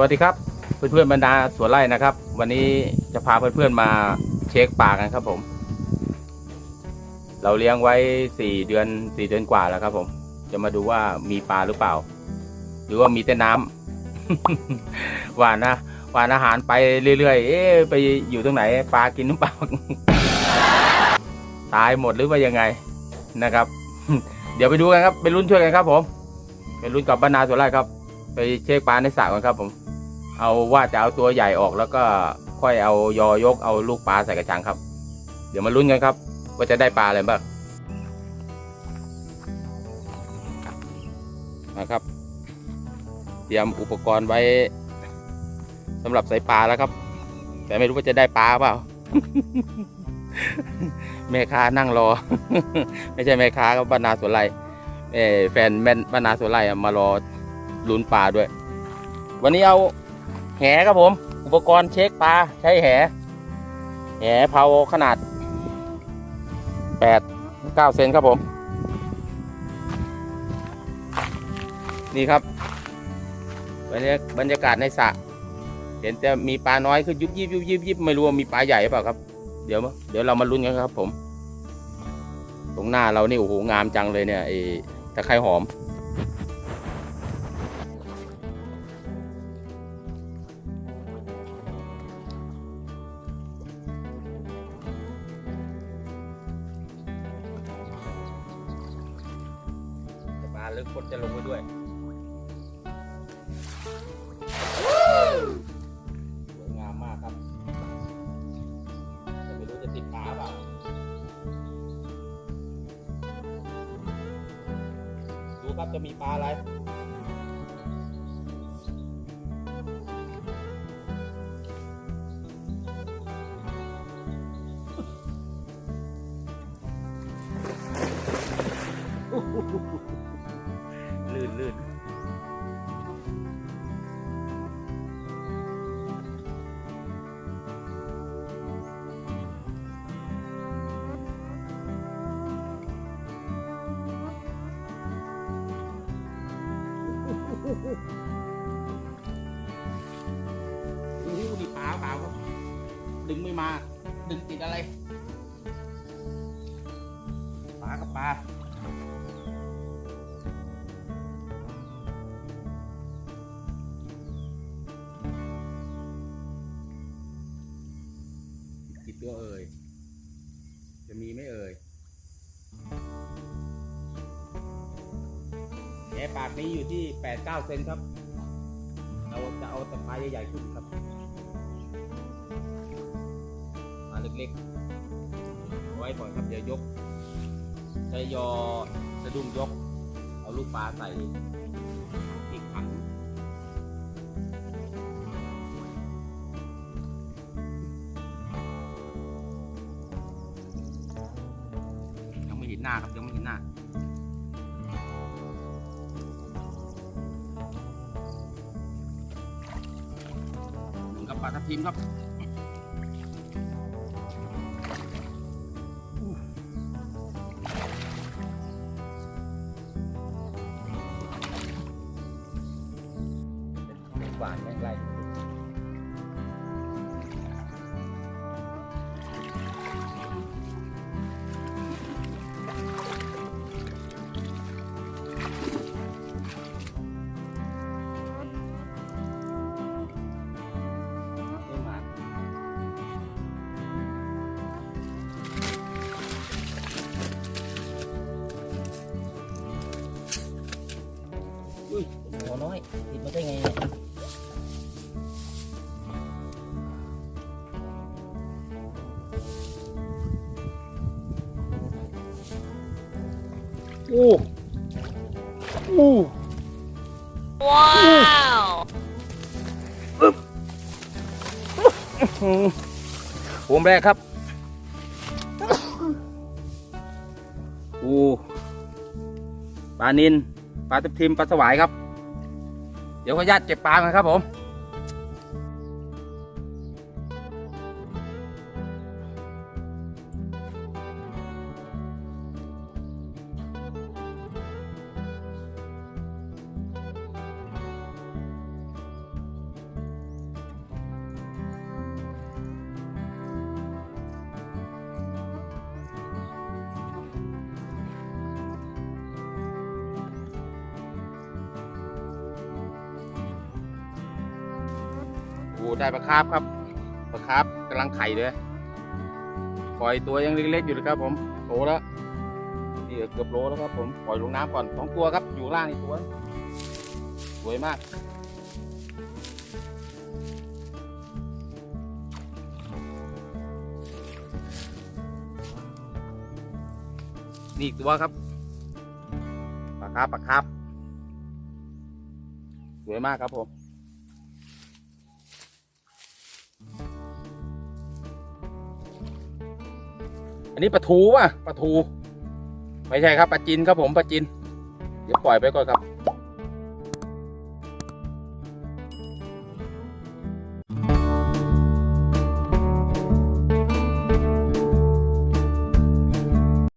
วัสดีครับเพื่อนๆบรรดาสวนไร่นะครับ วันนี้จะพาเพื่อนๆมาเช็คปลากันครับผม เราเลี้ยงไว้สี่เดือนสี่เดือนกว่าแล้วครับ ผม จะมาดูว่ามีปลาหรือเปล่า หรือว่ามีแต่น้ำหวานนะหวานอาหารไปเรื่อยๆเอ๊ะไปอยู่ตรงไหน ปลากินหรือเปล่าตายหมดหรือว่ายังไงนะครับ เดี๋ยวไปดูกันครับไปลุ้นช่วยกันครับ ผมไปลุ้นกับบรรดาสวนไร่ครับ ไปเช็คปลาในสระก่อนครับผม เอาว่าจะเอาตัวใหญ่ออกแล้วก็ค่อยเอายอยกเอาลูกปลาใส่กระชังครับ เดี๋ยวมาลุ้นกันครับ ว่าจะได้ปลาอะไรบ้างนะครับ เตรียมอุปกรณ์ไว้สำหรับใส่ปลาแล้วครับ แต่ไม่รู้ว่าจะได้ปลาเปล่าแม่ค้านั่งรอ ไม่ใช่แม่ค้าครับบรรณาสวนไร่แฟนแม่นบรรณาสวนไร่มารอลุ้นปลาด้วย วันนี้เอา แหครับผม อุปกรณ์เช็คปลาใช้แห แหเผาขนาดแปดเก้าเซนครับผม นี่ครับบรรยาบรรยากาศในสระเห็นแต่มีปลาน้อยคือยุบยิบยุบยิบยิบไม่รู้ว่ามีปลาใหญ่หรือเปล่าครับ เดี๋ยวเดี๋ยวเรามาลุ้นกันครับผม ตรงหน้าเรานี่โอ้โหงามจังเลยเนี่ยไอ้ตะไคร้หอม หรือคนจะลงไปด้วยสวยงามมากครับแต่ไม่รู้จะติดปลาเปล่าดูครับจะมีปลาอะไร โอ้โหนี่ปลาเปล่าครับ ดึงไม่มา ดึงติดอะไร ปลากับปลากี่ตัวเอ่ย จะมีไม่เอ่ย แหปากนี้อยู่ที่ 8-9 เซนครับ เราจะเอาแต่ปลาใหญ่ๆขึ้นครับปลาเล็กๆเอาไว้ก่อนครับ เดี๋ยวยก ใช้ยอสะดุ้งยก เอาลูกปลาใส่อีกถังยังไม่เห็นหน้าครับ ปลาทับทิมครับหวานแม่งไร อุ้ยหัวน้อย ติดมาได้ไงเนี่ยโอ้โอ้ Wow! โหมแรกครับ โอ้ปลานิน ปลาตับทิมปลาสวายครับ เดี๋ยวขออนุญาตเก็บปลากันครับผม ได้ปลาคาร์ฟครับปลาคาร์ฟกำลังไข่เลยปล่อยตัวยังเล็กๆอยู่เลยครับ ผมโตแล้วนี่เกือบโลแล้วครับ ผมปล่อยลงน้ำก่อนสองตัวครับ อยู่ล่างอีกตัวสวยมากนี่อีกตัวครับปลาคาร์ฟปลาคาร์ฟสวยมากครับผม อันนี้ปลาทูป่ะปลาทู ไม่ใช่ครับปลาจินครับผมปลาจิน เดี๋ยวปล่อยไปก่อนครับ